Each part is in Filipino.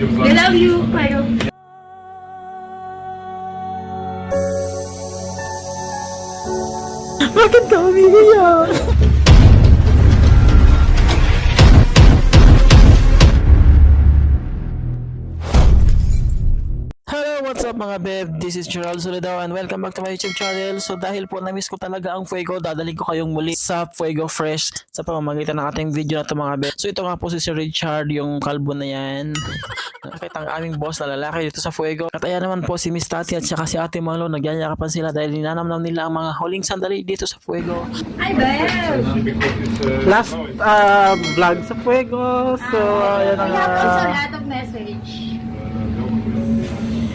We love you, pero Bakit ka umiiyak? Up mga beb? This is Gerald Soledad and welcome back to my YouTube channel. So dahil po na-miss ko talaga ang Fuego, dadaling ko kayong muli sa Fuego Fresh sa pamamagitan ng ating video na to mga beb. So ito nga po si Sir Richard, yung kalbo na yan. Nakakita ang aming boss na lalaki dito sa Fuego. At ayan naman po si Miss Tati at saka si Ate Malo, nagyayakapan sila dahil ninanamnam nila ang mga huling sandali dito sa Fuego. Hi, Bev! Last uh, vlog sa Fuego. So, ayan We ang... have also a Uh, lot of message.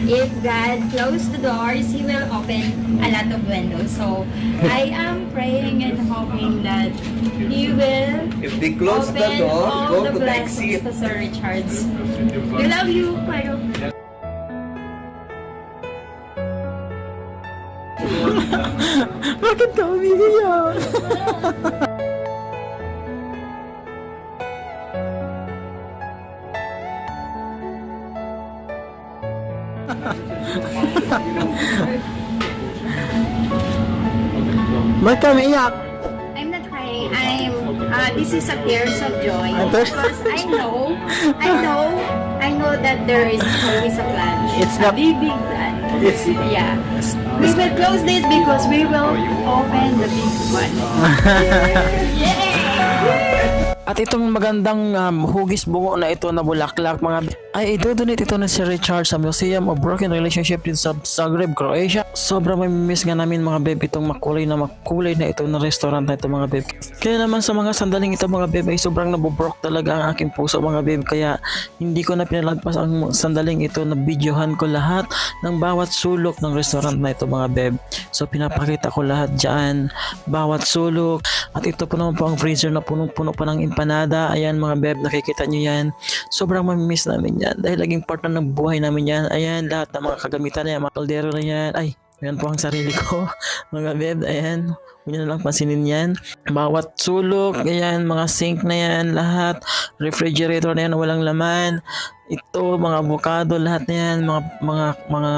If God closed the doors, He will open a lot of windows. So, I am praying and hoping that He will If they close open the door, all go the to the blessings to Sir Richards. We love you, pero Bakit ka umiiyak? Bakit ka umiiyak? I'm not crying. I'm, uh, this is a tears of joy. Because I know, I know, I know that there is always a plan. It's a not- big, big plan. It's- yeah. We will close this because we will open the big one. Yay! At itong magandang um, hugis bungo na ito na bulaklak mga ay idodonate ito na si Richard sa Museum of Broken Relationship din sa Zagreb, Croatia. Sobrang may miss nga namin mga beb itong makulay na makulay na ito na restaurant na ito mga beb. Kaya naman sa mga sandaling ito mga beb ay sobrang nabubrok talaga ang aking puso mga beb kaya hindi ko na pinalagpas ang sandaling ito na videohan ko lahat ng bawat sulok ng restaurant na ito mga beb. So pinapakita ko lahat dyan, bawat sulok at ito po naman po ang freezer na punong-puno pa ng empanada. Ayan mga beb, nakikita nyo yan. Sobrang mamimiss namin dahil laging part na ng buhay namin yan. Ayan, lahat ng mga kagamitan na yan, mga kaldero na yan. Ay, yan po ang sarili ko. mga beb, ayan. Huwag na lang pansinin yan. Bawat sulok, ayan, mga sink na yan, lahat. Refrigerator na yan, walang laman. Ito, mga avocado, lahat na yan, mga, mga, mga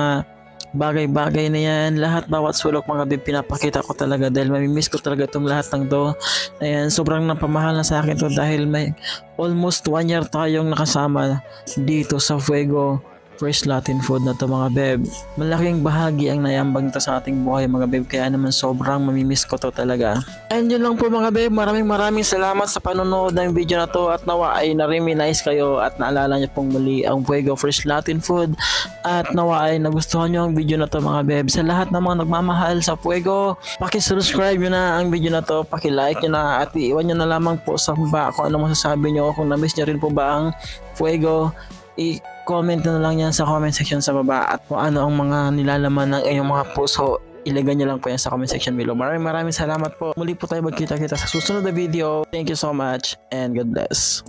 bagay-bagay na yan, lahat bawat sulok mga bib pinapakita ko talaga dahil mamimiss ko talaga itong lahat ng to. Ayan, sobrang napamahal na sa akin to dahil may almost one year tayong nakasama dito sa Fuego Fresh Latin Food na to mga beb. Malaking bahagi ang nayambag nito sa ating buhay mga beb. Kaya naman sobrang mamimiss ko to talaga. And yun lang po mga beb, maraming maraming salamat sa panonood ng video na to. At nawa ay na-reminisce kayo at naalala niyo pong muli ang Fuego Fresh Latin Food. At nawa ay nagustuhan nyo ang video na to mga beb. Sa lahat ng mga nagmamahal sa Fuego, pakisubscribe nyo na ang video na to, pakilike nyo na. At iwan nyo na lamang po sa baba kung ano masasabi nyo kung na-miss nyo rin po ba ang Fuego i-comment nyo na lang yan sa comment section sa baba at kung ano ang mga nilalaman ng inyong mga puso ilagay nyo lang po yan sa comment section below. Maraming maraming salamat po. Muli po tayo magkita-kita sa susunod na video. Thank you so much and God bless.